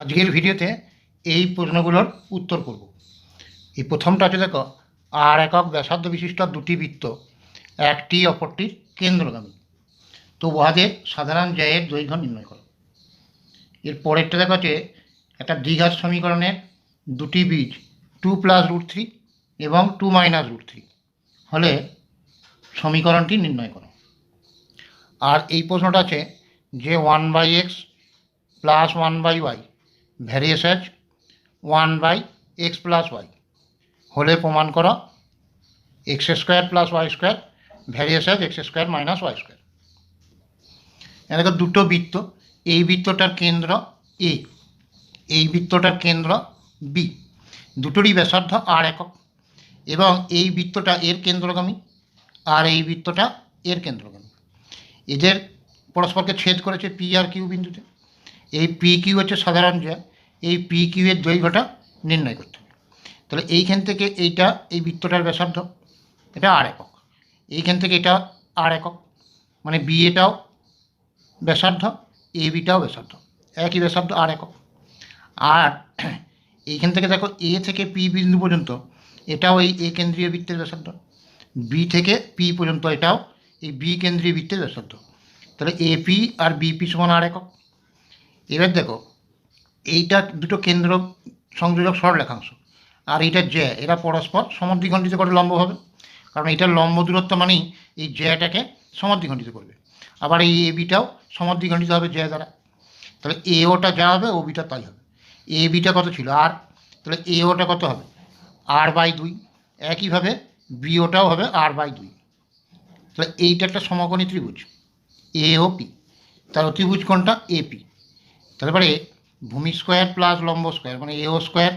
আজকের ভিডিওতে এই প্রশ্নগুলোর উত্তর করব। এই প্রথমটা আছে দেখো, আর একক ব্যাসার্ধ বিশিষ্ট দুটি বৃত্ত, একটি অপরটির কেন্দ্রগামী। তো উহাদের সাধারণ জয়ের দৈর্ঘ্য নির্ণয় করো। এর পরেরটা দেখা হচ্ছে একটা দ্বিঘাত সমীকরণের দুটি বীজ টু প্লাস রুট থ্রি এবং টু মাইনাস রুট থ্রি হলে সমীকরণটি নির্ণয় করো। আর এই প্রশ্নটা আছে যে one by x plus one by y varies as one by x plus y. হলে প্রমাণ করো, x square plus y square varies as x square minus y square. দেখো দুটো বৃত্ত, এই বৃত্তটার কেন্দ্র এ এই বৃত্তটার কেন্দ্র বি দুটোরই ব্যাসার্ধ আর একক। এবং এই বৃত্তটা এর কেন্দ্রগামী, আর এই বৃত্তটা এর কেন্দ্রগামী। এদের পরস্পরকে ছেদ করেছে পি আর কিউ বিন্দুতে। এই পি কিউ হচ্ছে সাধারণ জ্যা এই পি কিউ এর দৈর্ঘ্যটা নির্ণয় করতে হবে। তাহলে এইখান থেকে এইটা, এই বৃত্তটার ব্যাসার্ধ, এটা আর একক। এইখান থেকে এটা আর একক মানে বি এটাও ব্যাসার্ধ এ বিটাও ব্যাসার্ধ। একই ব্যাসার্ধ আর একক। আর এইখান থেকে দেখো এ থেকে পি বিন্দু পর্যন্ত, এটাও এই এ কেন্দ্রীয় বৃত্তের ব্যাসার্ধ। বি থেকে পি পর্যন্ত, এটাও এই বি কেন্দ্রীয় বৃত্তের ব্যাসার্ধ। তাহলে এপি আর বিপি সমান আর একক। এবার দেখো এইটা দুটো কেন্দ্র সংযোজক সরলেখাংশ আর এইটা জ্যা, এরা পরস্পর সমদ্বিখণ্ডিত করে লম্ব হবে। কারণ এটার লম্ব দূরত্ব মানেই এই জ্যাটাকে সমদ্বিখণ্ডিত করবে। আবার এই এ বিটাও সমদ্বিখণ্ডিত হবে জ্যা দ্বারা। তাহলে এ ওটা যা হবে, ও বিটা তাই হবে। এ বিটা কত ছিল? আর। তাহলে এ ওটা কত হবে? আর বাই দুই। একইভাবে বি ওটাও হবে আর বাই দুই। তাহলে এইটা একটা সমকোণী ত্রিভুজ। A O P. তার অতিভুজ কোণটা এপি তারপরে ভূমি স্কোয়ার প্লাস লম্ব স্কোয়ার মানে A O square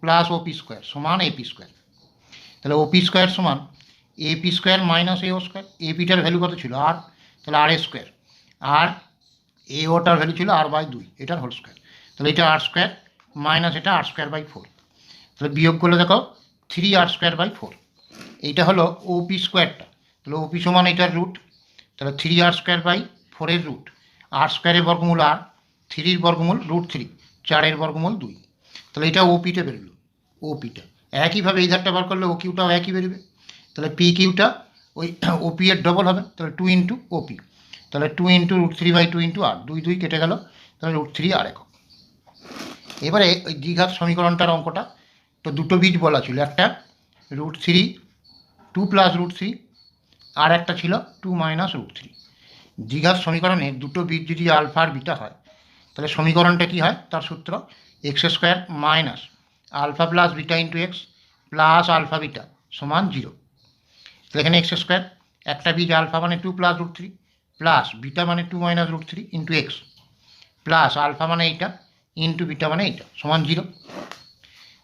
plus O P square সমান এপি স্কোয়ার। তাহলে ওপি স্কোয়ার সমান A P square minus A O square এপিটার value কত ছিল? আর, তাহলে আর এ স্কোয়ার। আর এ ওটার ভ্যালু ছিল আর বাই দুই এটার হোল স্কোয়ার। তাহলে এটা আর স্কোয়ার মাইনাস এটা আর স্কোয়ার বাই ফোর। তাহলে বিয়োগ করলে দেখো three r square by four. এইটা হলো ওপি স্কোয়ারটা। তাহলে ওপি সমান এটার রুট, তাহলে থ্রি আর স্কোয়ার বাই ফোরের রুট। আর স্কোয়ারের বর্গমূল আর থ্রির বর্গমূল রুট থ্রি, চারের বর্গমূল দুই। তাহলে এটা ওপিটা বেরোলো ওপিটা একইভাবে এই ধারটা বার করলে ও কিউটাও একই বেরোবে। তাহলে পি কিউটা ওই ওপি এর ডবল হবে, তাহলে টু ইন্টু ওপি তাহলে two into root three by two into r দুই দুই কেটে গেল, তাহলে রুট থ্রি আর একক। এবারে ওই দ্বিঘাত সমীকরণটার অঙ্কটা, তো দুটো বীজ বলা ছিল, একটা root three two plus root three আর একটা ছিল টু মাইনাস রুট থ্রি দ্বিঘাত সমীকরণে দুটো বীজ যদি আলফা আর বিটা হয় তাহলে সমীকরণটা কী হয়? তার সূত্র x square minus alpha plus beta into x plus alpha beta সমান জিরো তাহলে এখানে এক্স স্কোয়ার একটা বীজ আলফা মানে two plus root three plus beta মানে two minus root three into x plus alpha মানে এইটা ইন্টু বিটা মানে এইটা সমান জিরো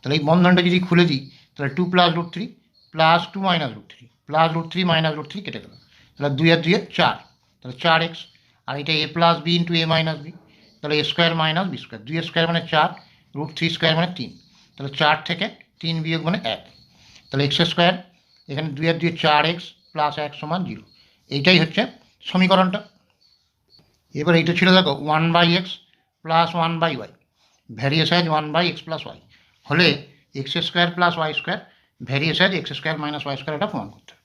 তাহলে এই বন্ধনটা যদি খুলে দিই, তাহলে two plus root three plus two minus root three plus root three minus root three কেটে গেল। তাহলে দুই আর দুইয়ে চার। তাহলে চার এক্স আর এটা a plus b into a minus b তাহলে a square minus b square দুই স্কোয়ার মানে চার রুট থ্রি স্কোয়ার মানে তিন। তাহলে চার থেকে তিন বিয়োগ মানে এক। তাহলে এক্স স্কোয়ার এখানে দুই আর দুই চার এক্স প্লাস এক সমান জিরো এইটাই হচ্ছে সমীকরণটা। এবার এইটা ছিল দেখো one by x plus one by y varies as one by x plus y হলে x square plus y square varies as x square minus y square এটা প্রমাণ করতে হবে।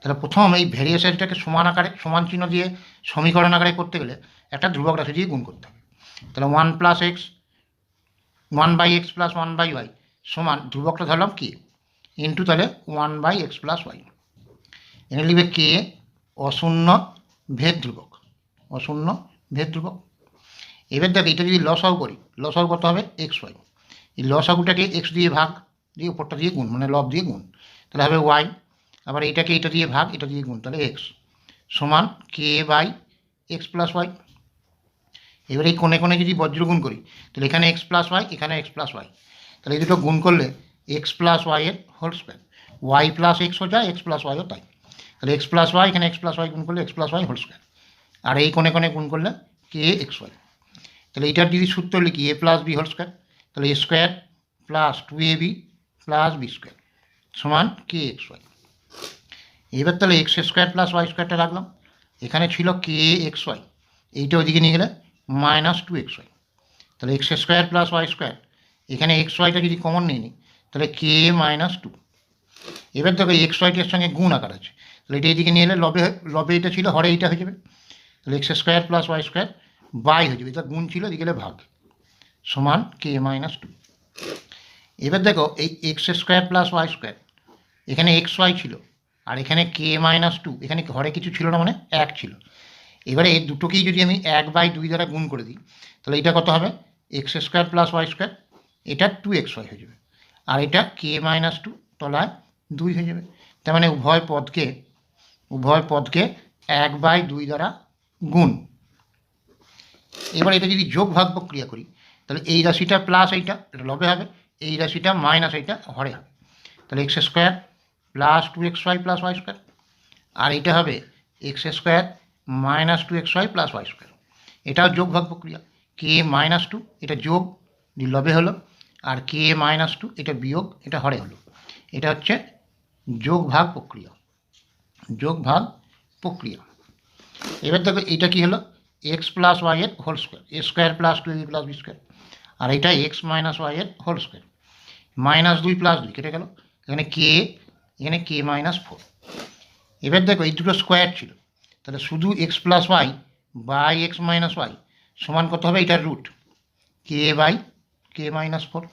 তাহলে প্রথম এই ভ্যারিয়েস সাইজটাকে সমান আকারে, সমান চিহ্ন দিয়ে সমীকরণ আকারে করতে গেলে একটা ধ্রুবক রাশি দিয়ে গুণ করতে হবে। তাহলে one plus x one by x plus one by y সমান ধ্রুবকটা ধরলাম কি? ইন্টু তাহলে one by x plus y এখানে লিখবে কে অশূন্য ভেদ ধ্রুবক। অশূন্য ভেদ ধ্রুবক। এবার দেখ, এটা যদি লসাও করি লসাও কত হবে এক্স ওয়াই এই লসাগুটাকে এক্স দিয়ে ভাগ, দিয়ে উপরটা দিয়ে গুণ মানে লব দিয়ে গুণ। তাহলে হবে ওয়াই আবার এটাকে এটা দিয়ে ভাগ, এটা দিয়ে গুণ, তাহলে এক্স সমান k by x plus y এবার এই কোণে কোণে যদি বজ্রগুণ করি, তাহলে এখানে এক্স প্লাস ওয়াই এখানে এক্স প্লাস ওয়াই তাহলে এই দুটো গুণ করলে এক্স প্লাস ওয়াইয়ের whole square y plus x এক্সও যায় এক্স প্লাস ওয়াইও তাই তাহলে এক্স প্লাস ওয়াই এখানে এক্স প্লাস ওয়াই গুণ করলে x plus y whole square আর এই কোণে কোণে গুণ করলে কে এক্স ওয়াই তাহলে এটার যদি সূত্র লিখি a plus b whole square তাহলে a square plus two a b plus b square সমান কে এক্স ওয়াই এবার তাহলে এক্স স্কোয়ার প্লাস ওয়াই স্কোয়ারটা রাখলাম। এখানে ছিল কে এক্স ওয়াই এইটা ওইদিকে নিয়ে গেলে মাইনাস টু এক্স ওয়াই তাহলে x square plus y square এখানে এক্স ওয়াইটা যদি কমন নিই, তাহলে কে মাইনাস টু এবার দেখো এক্স ওয়াইটার সঙ্গে গুণ আকার আছে। তাহলে এটা এদিকে নিয়ে এলে লবে লবে এটা ছিল, হরে এইটা হয়ে যাবে। তাহলে x square plus y square by হয়ে যাবে। এটা গুণ ছিল, এদিকে ভাগ। সমান কে মাইনাস টু এবার দেখো এই x square plus y square এখানে এক্স ওয়াই ছিল, আর এখানে কে মাইনাস টু এখানে ঘরে কিছু ছিল না মানে? এক ছিল। এবারে এই দুটোকেই যদি আমি এক বাই দুই দ্বারা গুণ করে দিই, তাহলে এটা কত হবে? X square plus y square. এটা টু এক্স ওয়াই হয়ে যাবে। আর এটা কে মাইনাস টু? তলায় দুই হয়ে যাবে। তার মানে উভয় পদকে উভয় পদকে এক বাই দুই দ্বারা গুণ। এবার এটা যদি যোগ ভাগ প্রক্রিয়া করি, তাহলে এই রাশিটা প্লাস এইটা, এটা লবে হবে। এই রাশিটা মাইনাস এইটা, হরে হবে। তাহলে x square plus two x y plus y square. আর এটা হবে x square minus two x y plus y square এটাও যোগ ভাগ প্রক্রিয়া। কে মাইনাস টু এটা যোগ লবে হলো। আর কে মাইনাস টু এটা বিয়োগ, এটা হরে হলো। এটা হচ্ছে যোগ ভাগ প্রক্রিয়া। যোগ ভাগ প্রক্রিয়া। এবার দেখো এটা কি হলো? X plus y whole square a square plus two a plus b square আর এটা এক্স মাইনাস ওয়াই এর হোল স্কোয়ার মাইনাস দুই প্লাস দুই, কেটে গেল। এখানে কে এখানে কে মাইনাস ফোর এবার দেখো এই দুটো স্কোয়ার ছিল। তাহলে শুধু x plus y by x minus y সমান কত হবে? এটার root k by k minus four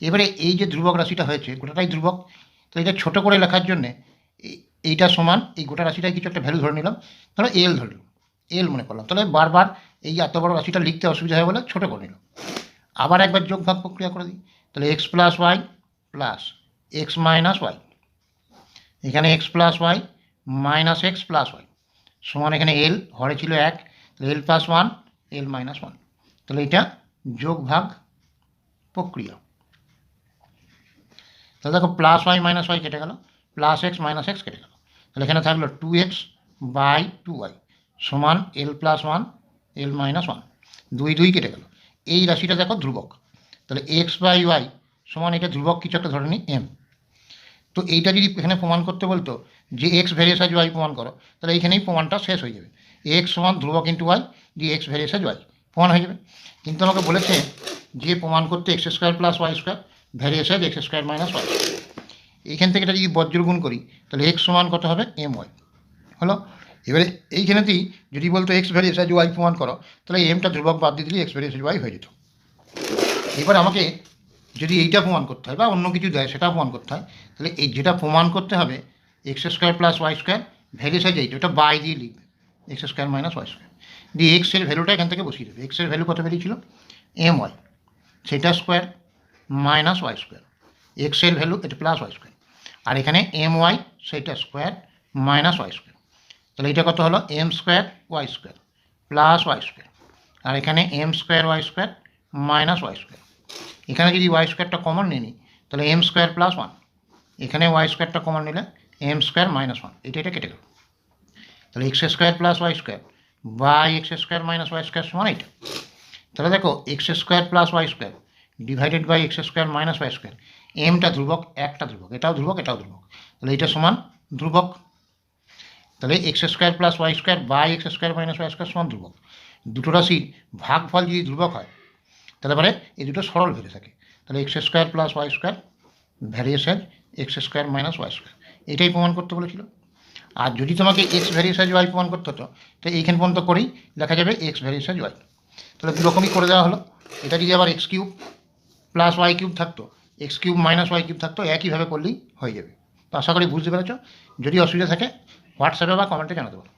এবারে এই যে ধ্রুবক রাশিটা হয়েছে, গোটাটাই ধ্রুবক, তো এটা ছোট করে লেখার জন্যে এই- এইটা সমান, এই গোটা রাশিটাই কিছু একটা ভ্যালু ধরে নিলাম, ধরো এল ধরলাম এল মনে করলাম, তাহলে বারবার এই এত বড় রাশিটা লিখতে অসুবিধা হয় বলে ছোটো করে নিলাম। আবার একবার যোগ ভাগ প্রক্রিয়া করে দিই, তাহলে x plus y plus x minus y এখানে x plus y minus x plus y সমান এখানে এল হরে ছিল এক l plus one l minus one তাহলে এটা যোগ ভাগ প্রক্রিয়া। তাহলে দেখো প্লাস ওয়াই মাইনাস ওয়াই কেটে গেল প্লাস এক্স মাইনাস এক্স কেটে গেল। তাহলে এখানে থাকল two x by two y সমান l plus one l minus one দুই দুই কেটে গেল। এই রাশিটা দেখো ধ্রুবক। তাহলে এক্স বাই ওয়াই সমান এটা ধ্রুবক কিছু একটা ধরে নিই এম তো এইটা যদি এখানে প্রমাণ করতে বলতো যে এক্স ভ্যারিয়েসাজ ওয়াই প্রমাণ করো, তাহলে এইখানেই প্রমাণটা শেষ হয়ে যাবে। এক্স সমান ধ্রুবক into y the x varies as y প্রমাণ হয়ে যাবে। কিন্তু আমাকে বলেছে যে প্রমাণ করতে x square plus y square varies as x square minus y এইখান থেকে এটা যদি বজ্রগুণ করি, তাহলে এক্স সমান কত হবে? এম ওয়াই হলো? এবারে এইখানেতেই যদি বলতো এক্স ভ্যারিয়েসাজ ওয়াই প্রমাণ করো, তাহলে এমটা ধ্রুবক বাদ দিয়ে দিলে এক্স ভ্যারিয়েসাজ ওয়াই হয়ে যেত। এবার আমাকে যদি এইটা প্রমাণ করতে হয় বা অন্য কিছু দেয় সেটা প্রমাণ করতে হয়, তাহলে এই যেটা প্রমাণ করতে হবে x square plus y square varies as এইটা ওটা বাই দিয়ে লিখবে। X square minus y square দিয়ে এক্সের ভ্যালুটা এখান থেকে বসিয়ে দেবে। এক্সের ভ্যালু কত বেরিয়েছিল? এম ওয়াই সেটা স্কোয়ার মাইনাস ওয়াই স্কোয়ার এক্সের ভ্যালু এটা প্লাস ওয়াই স্কোয়ার আর এখানে এম ওয়াই সেটা স্কোয়ার মাইনাস ওয়াই স্কোয়ার তাহলে এটা কত হলো? M square y square plus y square আর এখানে m square y square minus y square এখানে যদি ওয়াই স্কোয়ারটা কমন নিয়ে নিই, তাহলে এম স্কোয়ার প্লাস ওয়ান এখানে ওয়াই স্কোয়ারটা কমন নিলে এম স্কোয়ার মাইনাস ওয়ান এটা এটা কেটে গেল তাহলে x square plus y square by x square minus y square সমান এটা তাহলে দেখো x square plus y square divided by x square minus y square এমটা ধ্রুবক, একটা ধ্রুবক। এটাও ধ্রুবক এটাও ধ্রুবক। তাহলে এটা সমান ধ্রুবক। তাহলে x square plus y square by x square minus y square সমান ধ্রুবক। দুটো রাশির ভাগফল যদি ধ্রুবক হয়, তাহলে পরে এই দুটো সরল ভেবে থাকে। তাহলে x square plus y square varies as x square minus y square এটাই প্রমাণ করতে বলেছিল। আর যদি তোমাকে এক্স ভ্যারিয়েসাজ ওয়াই প্রমাণ করতে হতো, তো এইখান পর্যন্ত করেই লেখা যাবে এক্স ভ্যারিয়েসাজ ওয়াই তাহলে দুরকমই করে দেওয়া হলো। এটা যদি আবার x cube plus y cube থাকতো x cube minus y cube থাকতো, একইভাবে করলেই হয়ে যাবে। তো আশা করি বুঝতে পেরেছ। যদি অসুবিধা থাকে হোয়াটসঅ্যাপে বা কমেন্টে জানাতে পারো।